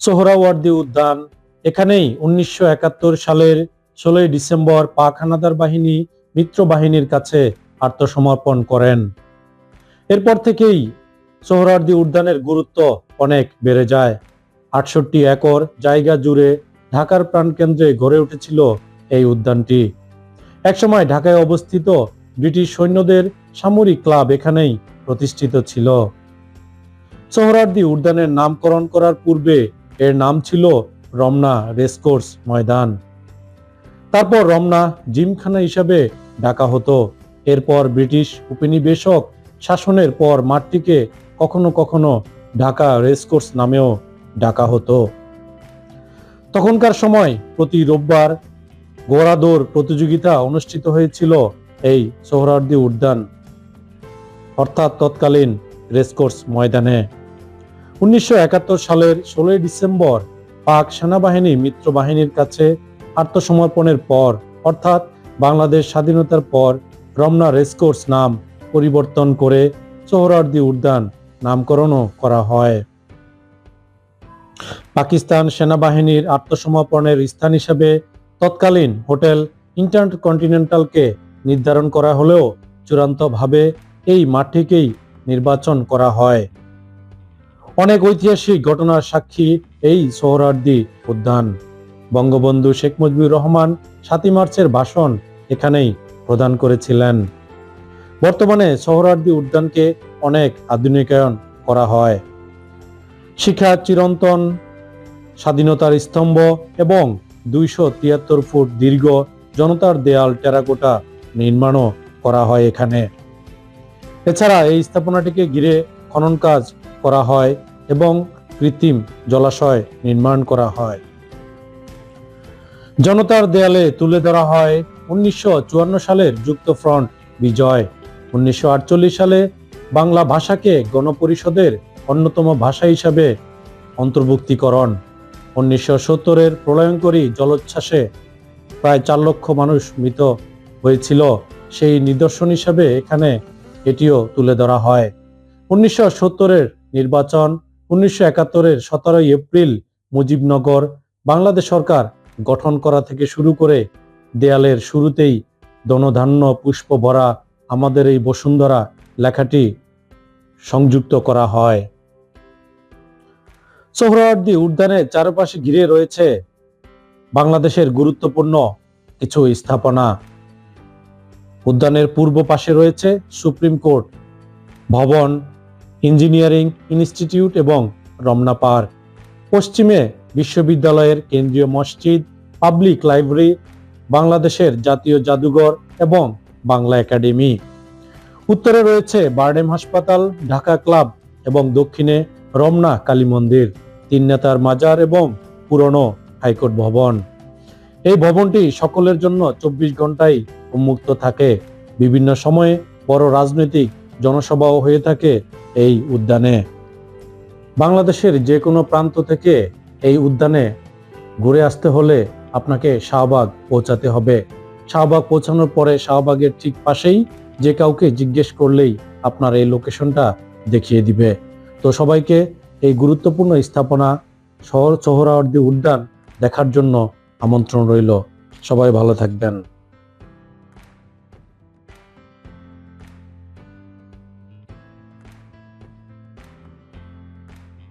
সোহরাওয়ার্দী উদ্যান। এখানেই উনিশশো একাত্তর সালের ষোলোই ডিসেম্বর পাক হানাদার বাহিনী মিত্র বাহিনীর কাছে আত্মসমর্পণ করেন। এরপর থেকেই সোহরাওয়ার্দী উদ্যানের গুরুত্ব অনেক বেড়ে যায়। আটষট্টি একর জায়গা জুড়ে ঢাকার প্রাণকেন্দ্রে গড়ে উঠেছিল এই উদ্যানটি। একসময় ঢাকায় অবস্থিত ব্রিটিশ সৈন্যদের সামরিক ক্লাব এখানেই প্রতিষ্ঠিত ছিল। সোহরাওয়ার্দী উদ্যানের নামকরণ করার পূর্বে এর নাম ছিল রমনা রেসকোর্স ময়দান। তারপর রমনা জিমখানা হিসাবে ডাকা হতো। এরপর ব্রিটিশ উপনিবেশক শাসনের পর মাঠটিকে কখনো কখনো ঢাকা রেসকোর্স নামেও ডাকা হতো। তখনকার সময় প্রতি রোববার গোড়াদৌড় প্রতিযোগিতা অনুষ্ঠিত হয়েছিল এই সোহরাওয়ার্দী উদ্যান। অর্থাৎ তৎকালীন রেসকোর্স ময়দানে। উনিশশো একাত্তর সালের ষোলোই ডিসেম্বর পাক সেনাবাহিনী মিত্র বাহিনীর কাছে আত্মসমর্পণের পর, অর্থাৎ বাংলাদেশ স্বাধীনতার পর, রমনা রেসকোর্স নাম পরিবর্তন করে সোহরাওয়ার্দী উদ্যান নামকরণও করা হয়। পাকিস্তান সেনাবাহিনীর আত্মসমর্পণের স্থান হিসেবে তৎকালীন হোটেল ইন্টারকন্টিনেন্টালকে নির্ধারণ করা হলেও চূড়ান্তভাবে এই মাঠটিকেই নির্বাচন করা হয়। অনেক ঐতিহাসিক ঘটনার সাক্ষী এই সোহরাওয়ার্দী উদ্যান। বঙ্গবন্ধু শেখ মুজিবুর রহমান সাতই মার্চের ভাষণ এখানেই প্রদান করেছিলেন। বর্তমানে সোহরাওয়ার্দী উদ্যানকে অনেক আধুনিকায়ন করা হয়। শিখা চিরন্তন, স্বাধীনতার স্তম্ভ এবং দুইশো তিয়াত্তর ফুট দীর্ঘ জনতার দেয়াল টেরাকোটা নির্মাণও করা হয় এখানে। এছাড়া এই স্থাপনাটিকে ঘিরে খনন কাজ করা হয় কৃত্রিম জলাশয় নির্মাণ করা হয়। জনতার দেয়ালে তুলে ধরা হয় উনিশশো চুয়ান্ন সালের যুক্তফ্রন্ট বিজয়। উনিশশো আটচল্লিশ সালে বাংলা ভাষাকে গণপরিষদের অন্যতম ভাষা হিসাবে অন্তর্ভুক্তিকরণ। উনিশশো সত্তরের প্রলয়ঙ্করী জলোচ্ছ্বাসে প্রায় চার লক্ষ মানুষ মৃত হয়েছিল। সেই নিদর্শন হিসাবে এখানে এটিও তুলে ধরা হয়। উনিশশো সত্তরের নির্বাচন উনিশশো একাত্তরের সতেরোই এপ্রিল মুজিবনগর বাংলাদেশ সরকার গঠন করা থেকে শুরু করে দেয়ালের শুরুতেই দনধান্য পুষ্প ভরা আমাদের এই বসুন্ধরা লেখাটি সংযুক্ত করা হয়। সোহরাওয়ার্দী উদ্যানের চারপাশে ঘিরে রয়েছে বাংলাদেশের গুরুত্বপূর্ণ কিছু স্থাপনা। উদ্যানের পূর্ব পাশে রয়েছে সুপ্রিম কোর্ট ভবন ইঞ্জিনিয়ারিং ইনস্টিটিউট এবং রমনা পার্ক। পশ্চিমে বিশ্ববিদ্যালয়ের কেন্দ্রীয় মসজিদ, পাবলিক লাইব্রেরি, বাংলাদেশের জাতীয় জাদুঘর এবং বাংলা একাডেমি। উত্তরে রয়েছে বারডেম হাসপাতাল, ঢাকা ক্লাব এবং দক্ষিণে রমনা কালী মন্দির, তিন নেতার মাজার এবং পুরনো হাইকোর্ট ভবন। এই ভবনটি সকলের জন্য চব্বিশ ঘন্টাই উন্মুক্ত থাকে। বিভিন্ন সময়ে বড় রাজনৈতিক জনসভাও হয়ে থাকে। এই উদ্যানে। বাংলাদেশের যে কোনো প্রান্ত থেকে এই উদ্যানে ঘুরে আসতে হলে আপনাকে শাহবাগ পৌঁছাতে হবে। শাহবাগ পৌঁছানোর পরে শাহবাগের ঠিক পাশেই যে কাউকে জিজ্ঞেস করলেই আপনার এই লোকেশনটা দেখিয়ে দিবে। তো সবাইকে এই গুরুত্বপূর্ণ স্থাপনা শহর সোহরাওয়ার্দী উদ্যান দেখার জন্য আমন্ত্রণ রইল। সবাই ভালো থাকবেন।